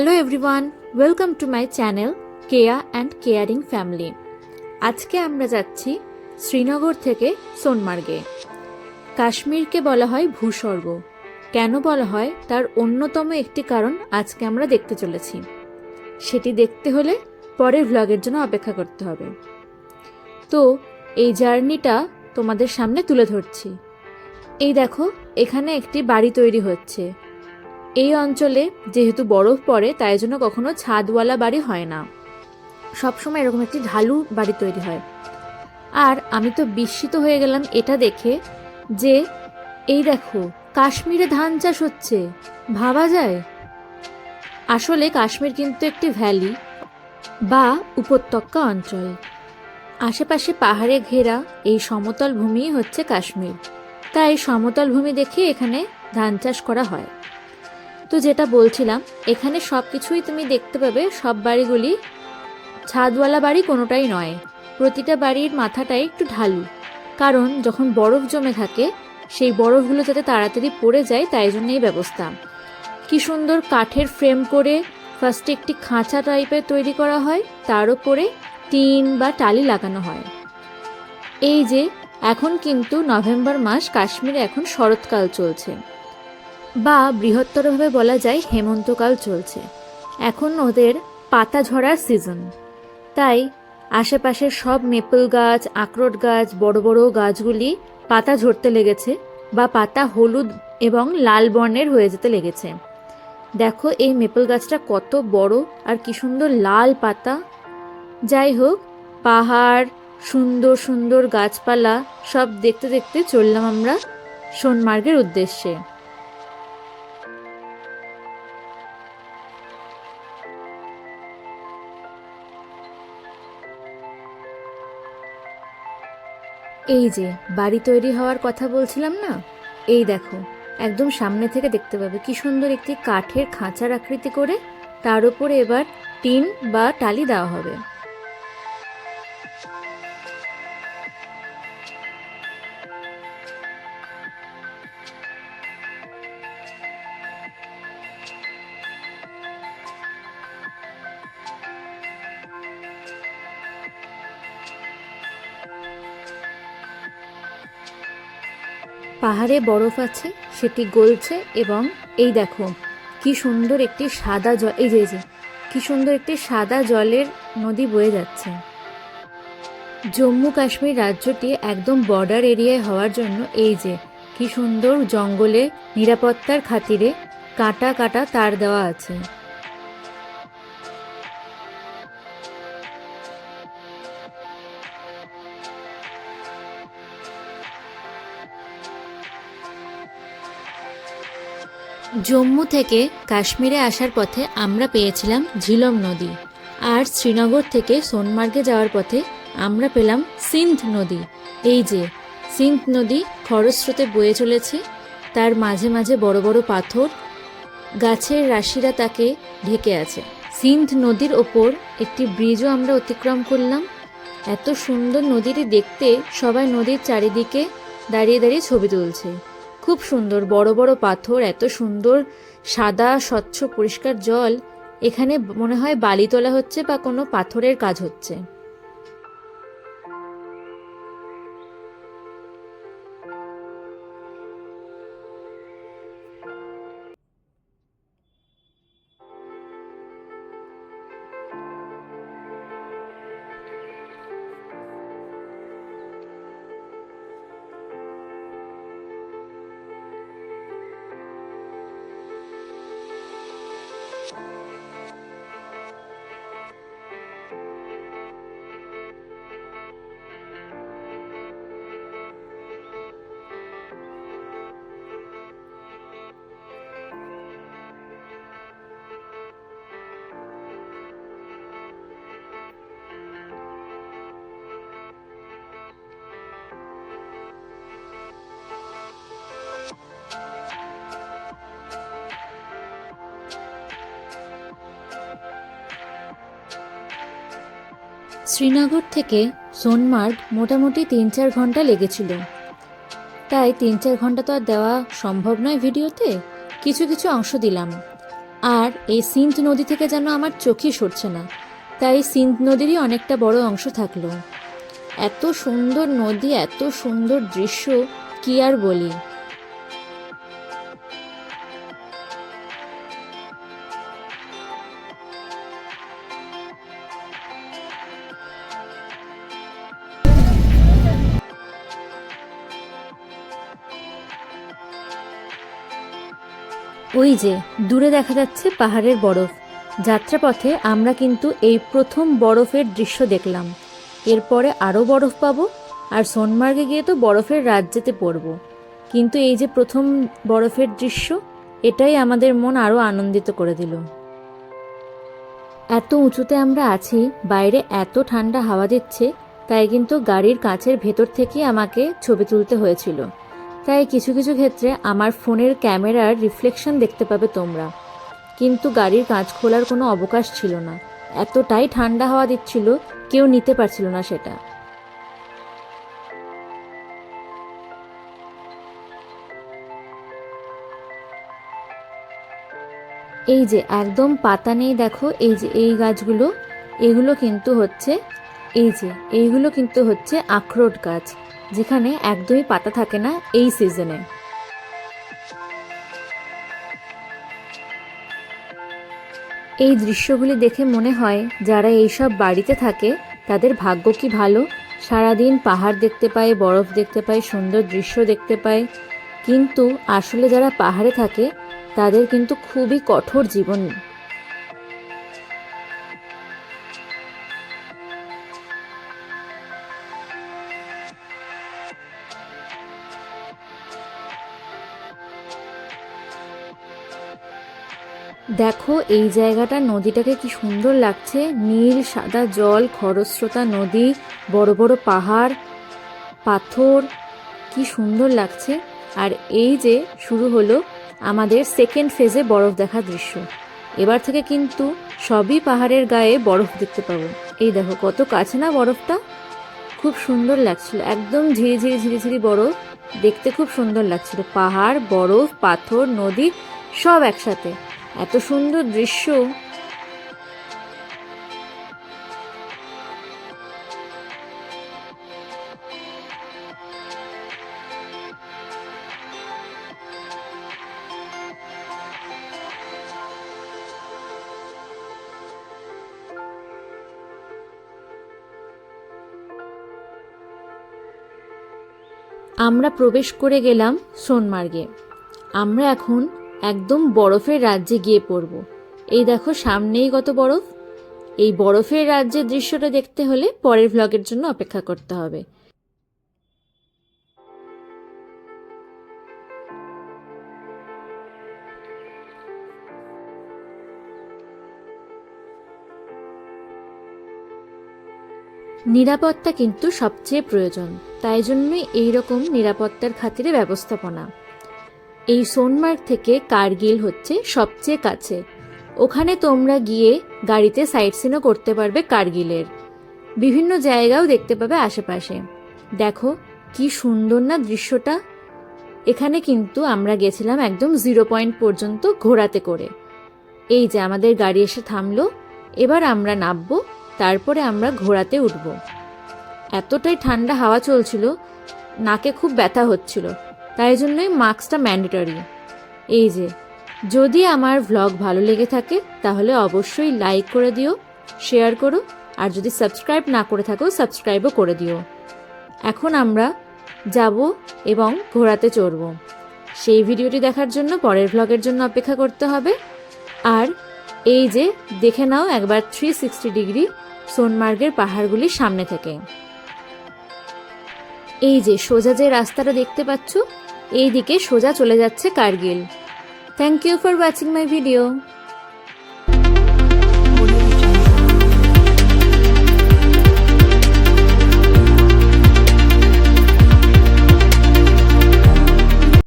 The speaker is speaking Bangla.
Hello everyone welcome to my channel Keya and caring family আজকে আমরা যাচ্ছি শ্রীনগর থেকে সোনমার্গে। কাশ্মীরকে বলা হয় ভূস্বর্গ। কেন বলা হয়? তার অন্যতম একটি কারণ আজকে আমরা দেখতে চলেছি। সেটি দেখতে হলে পরের ভ্লগের জন্য অপেক্ষা করতে হবে। তো, এই জার্নিটা তোমাদের সামনে তুলে ধরছি। এই দেখো, এখানে একটি বাড়ি তৈরি হচ্ছে। এই অঞ্চলে যেহেতু বরফ পড়ে, তাই জন্য কখনো ছাদওয়ালা বাড়ি হয় না। সবসময় এরকম একটি ঢালু বাড়ি তৈরি হয়। আর আমি তো বিস্মিত হয়ে গেলাম এটা দেখে যে, এই দেখো, কাশ্মীরে ধান চাষ হচ্ছে। ভাবা যায়? আসলে কাশ্মীর কিন্তু একটি ভ্যালি বা উপত্যকা অঞ্চল। আশেপাশে পাহাড়ে ঘেরা এই সমতল ভূমি হচ্ছে কাশ্মীর। তাই সমতল ভূমি দেখে এখানে ধান চাষ করা হয়। তো যেটা বলছিলাম, এখানে সব কিছুই তুমি দেখতে পাবে, সব বাড়িগুলি ছাদওয়ালা বাড়ি কোনোটাই নয়। প্রতিটা বাড়ির মাথাটাই একটু ঢালু। কারণ যখন বরফ জমে থাকে, সেই বরফগুলো যাতে তাড়াতাড়ি পড়ে যায়, তাই জন্য এই ব্যবস্থা। কি সুন্দর কাঠের ফ্রেম করে ফার্স্টে একটি খাঁচা টাইপের তৈরি করা হয়, তার উপরে টিন বা টালি লাগানো হয়। এই যে, এখন কিন্তু নভেম্বর মাস, কাশ্মীরে এখন শরৎকাল চলছে। বা বৃহত্তরভাবে বলা যায় হেমন্তকাল চলছে। এখন ওদের পাতা ঝরার সিজন তাই আশেপাশের সব মেপল গাছ, আখরোট গাছ, বড় বড় গাছগুলি পাতা ঝরতে লেগেছে বা পাতা হলুদ এবং লাল বর্ণের হয়ে যেতে লেগেছে। দেখো এই মেপল গাছটা কত বড় আর কি সুন্দর লাল পাতা। যাই হোক, পাহাড়, সুন্দর সুন্দর গাছপালা সব দেখতে দেখতে চললাম আমরা সোনমার্গের উদ্দেশ্যে। এই যে, বাড়ি তৈরি হওয়ার কথা বলছিলাম না? এই দেখো, একদম সামনে থেকে দেখতে পাবে কি সুন্দর একটি কাঠের খাঁচার আকৃতি করে, তার উপরে এবার টিন বা টালি দেওয়া হবে। পাহাড়ে বরফ আছে, সেটি গলছে এবং এই দেখো, কি সুন্দর একটি সাদা জল, এই যে কি সুন্দর একটি সাদা জলের নদী বয়ে যাচ্ছে। জম্মু কাশ্মীর রাজ্যটি একদম বর্ডার এরিয়ায় হওয়ার জন্য এই যে, কি সুন্দর জঙ্গলে নিরাপত্তার খাতিরে কাটা কাটা তার দেওয়া আছে। জম্মু থেকে কাশ্মীরে আসার পথে আমরা পেয়েছিলাম ঝিলম নদী। আর শ্রীনগর থেকে সোনমার্গে যাওয়ার পথে আমরা পেলাম সিন্ধ নদী। এই যে, সিন্ধ নদী খরস্রোতে বয়ে চলেছে, তার মাঝে মাঝে বড় বড় পাথর, গাছের রাশিরা তাকে ঢেকে আছে। সিন্ধ নদীর ওপর একটি ব্রিজও আমরা অতিক্রম করলাম। এত সুন্দর নদীটি দেখতে সবাই নদীর চারিদিকে দাঁড়িয়ে দাঁড়িয়ে ছবি তুলছে। খুব সুন্দর, বড় বড় পাথর, এত সুন্দর সাদা, স্বচ্ছ, পরিষ্কার জল। এখানে মনে হয় বালি তোলা হচ্ছে বা কোনো পাথরের কাজ হচ্ছে। শ্রীনগর থেকে সোনমার্গ মোটামুটি তিন চার ঘণ্টা লেগেছিল। তাই তিন চার ঘণ্টা তো আর দেওয়া সম্ভব নয় ভিডিওতে। কিছু কিছু অংশ দিলাম। আর এই সিন্ধ নদী থেকে যেন আমার চোখই সরছে না, তাই সিন্ধ নদীরই অনেকটা বড় অংশ থাকল। এত সুন্দর নদী, এত সুন্দর দৃশ্য, কি আর বলি? ওই যে, দূরে দেখা যাচ্ছে পাহাড়ের বরফ। যাত্রাপথে আমরা কিন্তু এই প্রথম বরফের দৃশ্য দেখলাম। এরপরে আরও বরফ পাবো, আর সোনমার্গে গিয়ে তো বরফের রাজ্যেতে পড়ব। কিন্তু এই যে প্রথম বরফের দৃশ্য, এটাই আমাদের মন আরও আনন্দিত করে দিল। এত উঁচুতে আমরা আছি, বাইরে এত ঠান্ডা হাওয়া দিচ্ছে, তাই কিন্তু গাড়ির কাছের ভেতর থেকেই আমাকে ছবি তুলতে হয়েছিল। তাই কিছু কিছু ক্ষেত্রে আমার ফোনের ক্যামেরার রিফ্লেকশন দেখতে পাবে তোমরা। কিন্তু গাড়ির কাঁচ খোলার কোনো অবকাশ ছিল না। এতটাই ঠান্ডা হাওয়া দিচ্ছিল, কেউ নিতে পারছিল না সেটা। এই যে একদম পাতা নেই দেখো, এই যে এই গাছগুলো, এগুলো কিন্তু হচ্ছে, এই যে, এইগুলো কিন্তু হচ্ছে আখরোট গাছ। যেখানে একদমই পাতা থাকে না এই সিজনে। এই দৃশ্যগুলি দেখে মনে হয়, যারা এইসব বাড়িতে থাকে, তাদের ভাগ্য কি ভালো? সারাদিন পাহাড় দেখতে পায়, বরফ দেখতে পায়, সুন্দর দৃশ্য দেখতে পায়। কিন্তু আসলে যারা পাহাড়ে থাকে, তাদের কিন্তু খুবই কঠোর জীবন। দেখো, এই জায়গাটা, নদীটাকে কি সুন্দর লাগছে। নীল, সাদা জল, খরস্রোতা নদী, বড় বড় পাহাড়, পাথর, কি সুন্দর লাগছে। আর এই যে শুরু হলো আমাদের সেকেন্ড ফেজে বরফ দেখা দৃশ্য। এবার থেকে কিন্তু সবই পাহাড়ের গায়ে বরফ দেখতে পাবো। এই দেখো, কত কাছে না বরফটা? খুব সুন্দর লাগছিল, একদম ঝিরি ঝিরি ঝিরি ঝিরি বরফ। দেখতে খুব সুন্দর লাগছিল, পাহাড়, বরফ, পাথর, নদী, সব একসাথে। এত সুন্দর দৃশ্য। আমরা প্রবেশ করে গেলাম সোনমার্গে। আমরা এখন একদম বরফের রাজ্যে গিয়ে পড়ব। এই দেখো সামনেই কত বরফ। এই বরফের রাজ্যের দৃশ্যটা দেখতে হলে পরের ভ্লগের জন্য অপেক্ষা করতে হবে। নিরাপত্তা কিন্তু সবচেয়ে প্রয়োজন, তাই জন্যই এইরকম নিরাপত্তার খাতিরে ব্যবস্থাপনা। এই সোনমার্গ থেকে কার্গিল হচ্ছে সবচেয়ে কাছে। ওখানে তোমরা গিয়ে গাড়িতে সাইট সিনও করতে পারবে কার্গিলের। বিভিন্ন জায়গাও দেখতে পাবে আশেপাশে। দেখো, কি সুন্দর না দৃশ্যটা। এখানে কিন্তু আমরা গেছিলাম একদম জিরো পয়েন্ট পর্যন্ত ঘোরাতে করে। এই যে আমাদের গাড়ি এসে থামলো, এবার আমরা নামবো, তারপরে আমরা ঘোরাতে উঠব। এতটাই ঠান্ডা হাওয়া চলছিল, নাকে খুব ব্যথা হচ্ছিল। তাই জন্যই মাস্কটা ম্যান্ডেটরি। এই যে, যদি আমার ভ্লগ ভালো লেগে থাকে, তাহলে অবশ্যই লাইক করে দিও শেয়ার করো, আর যদি সাবস্ক্রাইব না করে থাকো সাবস্ক্রাইবও করে দিও। এখন আমরা যাব এবং ঘোরাতে চড়ব। সেই ভিডিওটি দেখার জন্য পরের ভ্লগের জন্য অপেক্ষা করতে হবে। আর এই যে, দেখে নাও একবার থ্রি সিক্সটি ডিগ্রি সোনমার্গের পাহাড়গুলির সামনে থেকে। এই যে, সোজা যে রাস্তাটা দেখতে পাচ্ছ এই দিকে সোজা চলে যাচ্ছে Kargil. Thank you for watching my video